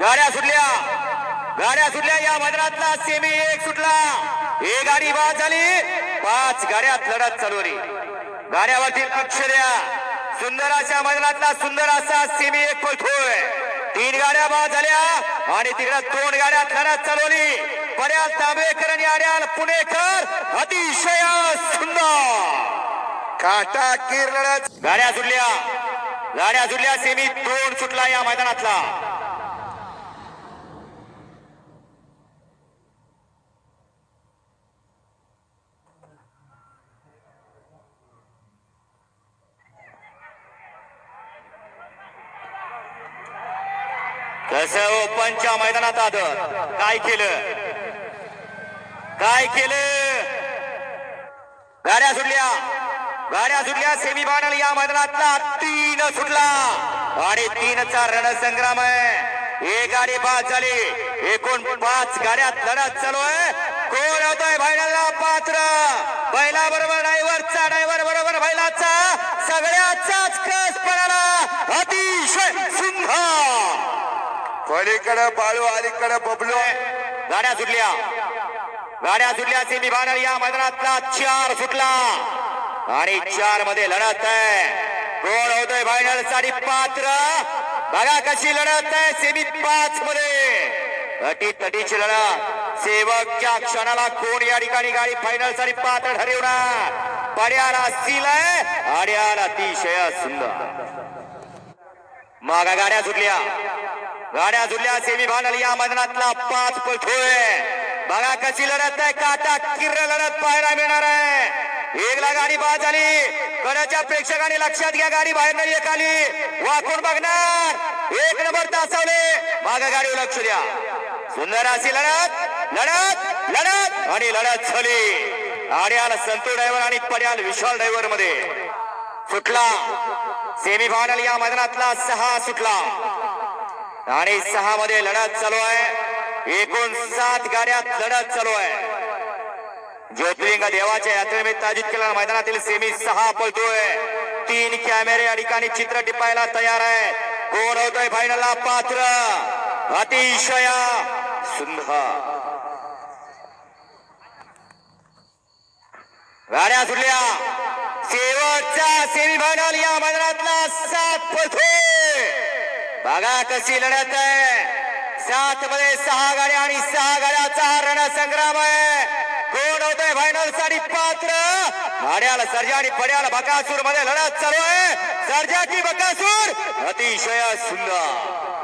गाड्या सुटल्या. गाड्या सुटल्या या मैदानातला सेमी एक सुटला. एक गाडी बाद झाली. पाच गाड्यात लढत चालवली. गाड्यावरती लक्ष द्या. सुंदर अशा मैदानातला सुंदर असा सेमी एक पळतोय. तीन गाड्या बाद झाल्या आणि तिकडे दोन गाड्यात लढत चालवली. पर्याल तांबेकर आणि आड्याल पुणेकर. अतिशय सुंदर. काटा कीर लढत गाड्या सुटल्या. गाड्या सुटल्या सेमी दोन सुटला या मैदानातला. कसं ओपनच्या मैदानात आद काय केलं? काय केलं? गाड्या सुटल्या. गाड्या सुटल्या. सेमी फायनल या मैदानातला तीन सुटला. आणि तीनचा रणसंग्राम आहे. एक गाडी बाद झाली. एकूण पाच गाड्यात लढत चालू आहे. कोण होतोय? फायनलला पात्र. पहिला बरोबर ड्रायव्हर बरोबर बैलाचा सगळ्याचाच कस पडाला अतिशय सुंदर पलीकडे बाळू अलीकडे बबलू. गाड्या सुटल्या. गाड्या सुटल्या सेमी फायनल या मैदानातला चार सुटला. आणि चारमध्ये लढत आहे. कोण होतोय फायनलसाठी पात्र? बघा कशी लढत आहे सेमी पाच मध्ये अटी तटीची लढत. सेवकच्या क्षणाला कोण या ठिकाणी गाडी फायनलसाठी पात्र ठरवणार? पड्याला सील आहे आड्याला अतिशय सुंदर. मागा गाड्या सुटल्या. गाड्या सुटल्या सेमी फायनल या मैदानातला पाच पळतोय बघा कशी लढत आहे काटा किर्र लढत पाहायला मिळणार आहे. एकला गाडी बाद झाली. कडाच्या प्रेक्षकांनी लक्षात घ्या गाडी बाहेर नाही एक आली. वाकून बघणार. एक नंबर तासावले मागा गाडीवर लक्ष द्या. सुंदर अशी लढत लढत लढत. आणि लढत झाली. आड्याल संतू ड्रायव्हर आणि पड्याल विशाल ड्रायव्हरमध्ये. सुटला. सेमी फायनल या मैदानातला सहा सुटला. आणि सहा मध्ये लढत चालू आहे. एकूण सात गाड्यात लढत चालू आहे. ज्योतिर्लिंग देवाच्या यात्रेनिमित्त आयोजित केलेल्या मैदानातील सेमी सहा पळतोय. तीन कॅमेरे या ठिकाणी चित्र टिपायला तयार आहे. कोण होतोय फायनलला पात्र. अतिशया सुंदर. गाड्या सुटल्या. शेवटचा सेमी फायनल या मैदानातला सात पळतोय. बघा कशी लढत आहे. सात मध्ये सहा गाड्या आणि सहा गाड्याचा हा रणसंग्राम आहे कोण होतोय फायनलसाठी पात्र? गाड्याला सर्जा आणि पड्याला बकासूरमध्ये लढत चालू आहे. सर्जा की बकासूर? अतिशय सुंदर.